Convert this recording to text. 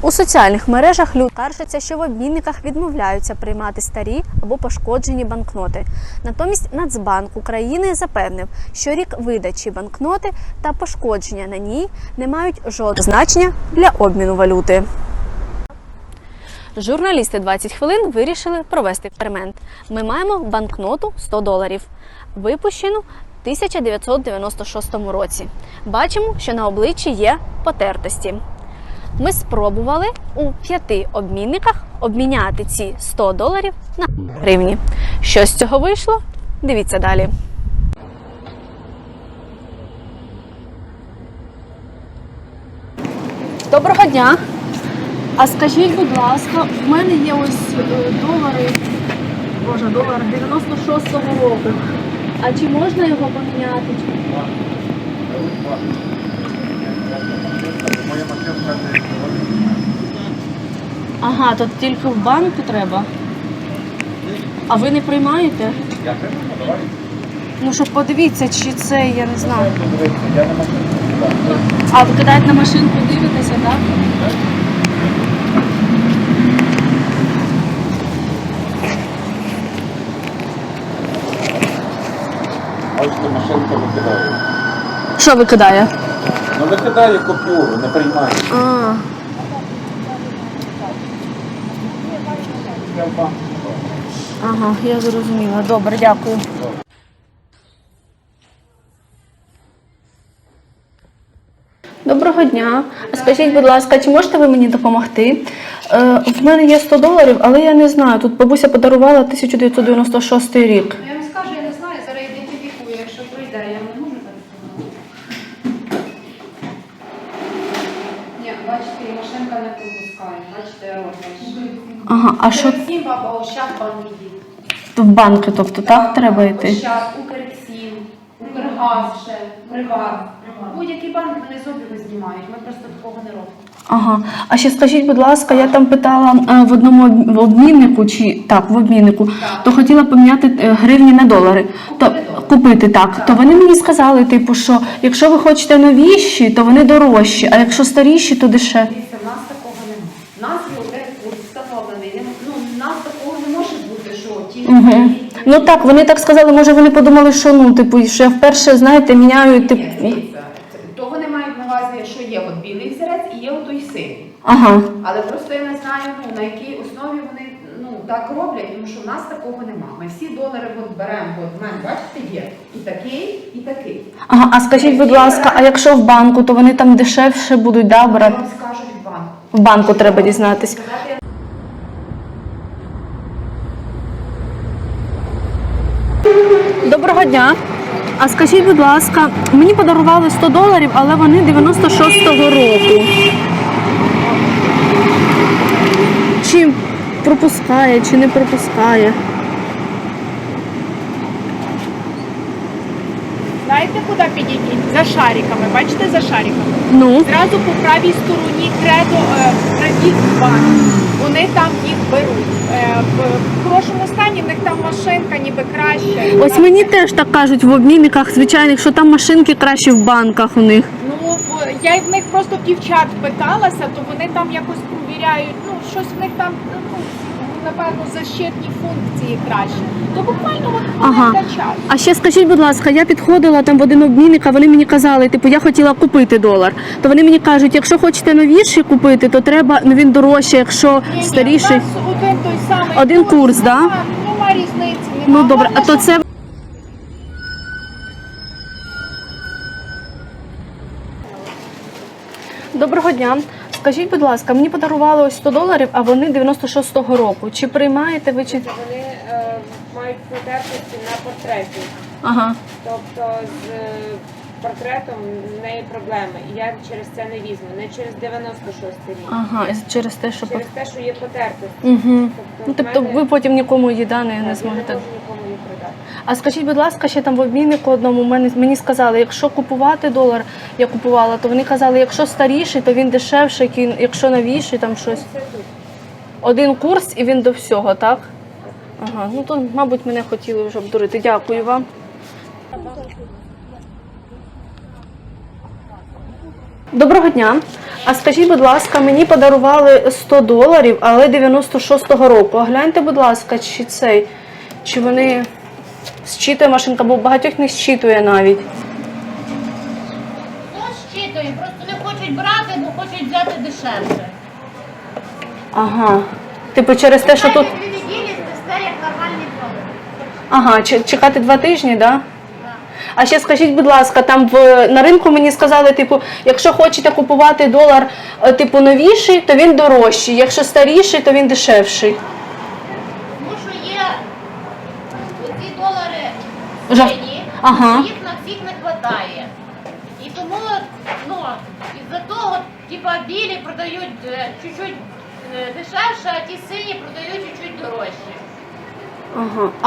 У соціальних мережах люди скаржаться, що в обмінниках відмовляються приймати старі або пошкоджені банкноти. Натомість Нацбанк України запевнив, що рік видачі банкноти та пошкодження на ній не мають жодного значення для обміну валюти. Журналісти 20 хвилин вирішили провести експеримент. Ми маємо банкноту 100 доларів, випущену в 1996 році. Бачимо, що на обличчі є потертості. Ми спробували у п'яти обмінниках обміняти ці 100 доларів на гривні. Що з цього вийшло? Дивіться далі. Доброго дня! А скажіть, будь ласка, в мене є ось е, долари, боже, долар 96-го року. А чи можна його поміняти? Ага, то тільки в банку треба. А ви не приймаєте? Ну, щоб подивіться, чи це, я не знаю. А ви кидаєте на машинку, дивитеся, так? Бачите, машинка викидає. Що викидає? Ну викидає купюру, не приймає. А. Ага, я зрозуміла. Добре, дякую. Доброго дня. Скажіть, будь ласка, чи можете ви мені допомогти? Е, в мене є 100 доларів, але я не знаю. Тут бабуся подарувала 1996 рік. Я вам скажу, я не знаю, зараз ідентифікую, якщо прийде, я не можу зараз. Ні, бачите, і машинка Бачите. Ага, а що Укрексім, баба, Ощад, банк ідіть. в банки? Тобто так треба йти? Ощад, Укрексім, Укргаз ще, Приват. Будь-який банк мене з обліку знімають, ми просто такого не робимо. Ага. А ще скажіть, будь ласка, я там питала е, в одному об- в обміннику чи так, в обміннику, Так. то хотіла поміняти е, гривні на долари. То Купити долари. купити так. То вони мені сказали, типу, що якщо ви хочете новіші, то вони дорожчі, а якщо старіші, то дешевші. Дивіться, в нас такого немає. У нас є один курс встановлений. Не- Ну, в нас такого не може бути, що ті Угу. Ну так, вони так сказали, може вони подумали, що ну, типу, що я вперше, знаєте, міняю типу. Ні, дивіться, то вони мають на увазі, що є от білий взірець і є от той синій. Ага. Але просто я не знаю, ну, на якій основі вони ну, так роблять, тому що в нас такого нема. Ми всі долари от беремо, от в мене, бачите, є і такий, і такий. Ага, а скажіть, будь ласка, а якщо в банку, то вони там дешевше будуть, да, брати? вам скажуть в банку. В банку треба дізнатись. Сказати Доброго дня. А скажіть, будь ласка, мені подарували 100 доларів, але вони 96-го року. Чи пропускає, чи не пропускає? Знаєте, куди підійдіть? За шариками. Бачите, за шариками. Ну, Зразу по правій стороні кредо кредит банк. Вони там їх беруть. Е, в, в хорошому стані в них там машинка ніби краще. ось мені теж так кажуть в обмінниках звичайних, що там машинки краще в банках у них. Ну в- я в них просто в дівчат питалася, то вони там якось провіряють. Ну щось в них там ну напевно защитні функції краще. То буквально от вони Ага. час. А ще скажіть, будь ласка, я підходила там в один обмінник, а вони мені казали, типу, я хотіла купити долар. То вони мені кажуть, якщо хочете новіший купити, то треба ну він дорожче, якщо Ні-ні, старіший. У нас один той самий Один курс, да? Нема, нема різниці. Нема. Ну добре, а то це. Доброго дня. Скажіть, будь ласка, мені подарували ось 100 доларів, а вони 96-го року. Чи приймаєте ви чи. Вони е, мають потертості на портреті. Ага. Тобто з е, портретом в неї проблеми. І я через це не візьму. Не через 96 рік. Ага, і через те, що. Через те, що є потертості. Угу. Тобто, Ну, в тобто мене- ви потім нікому її да, не, я не зможете. можу. А скажіть, будь ласка, ще там в обміннику одному мені, сказали, якщо купувати долар, я купувала, то вони казали, якщо старіший, то він дешевший, якщо новіший, там щось. Один курс і він до всього, так? Ага, ну то, мабуть, мене хотіли вже обдурити. Дякую вам. Доброго дня. А скажіть, будь ласка, мені подарували 100 доларів, але 96-го року. А гляньте, будь ласка, чи цей, чи вони зчитує машинка, бо багатьох не зчитує навіть. Ну, щитує, просто не хочуть брати, бо хочуть взяти дешевше. Ага. Типу через те, що тут. Дві неділі здасте як нормальний продукт. Ага, ч- чекати два тижні, так? Да? А ще скажіть, будь ласка, там в на ринку мені сказали, типу, якщо хочете купувати долар е, типу новіший, то він дорожчий. Якщо старіший, то він дешевший. Тому що є ці долари Сині, Ага. їх на всіх не вистачає. І тому, ну, із-за того, типа білі продають е, чуть-чуть е, дешевше, а ті сині продають чуть-чуть дорожче. Ага. А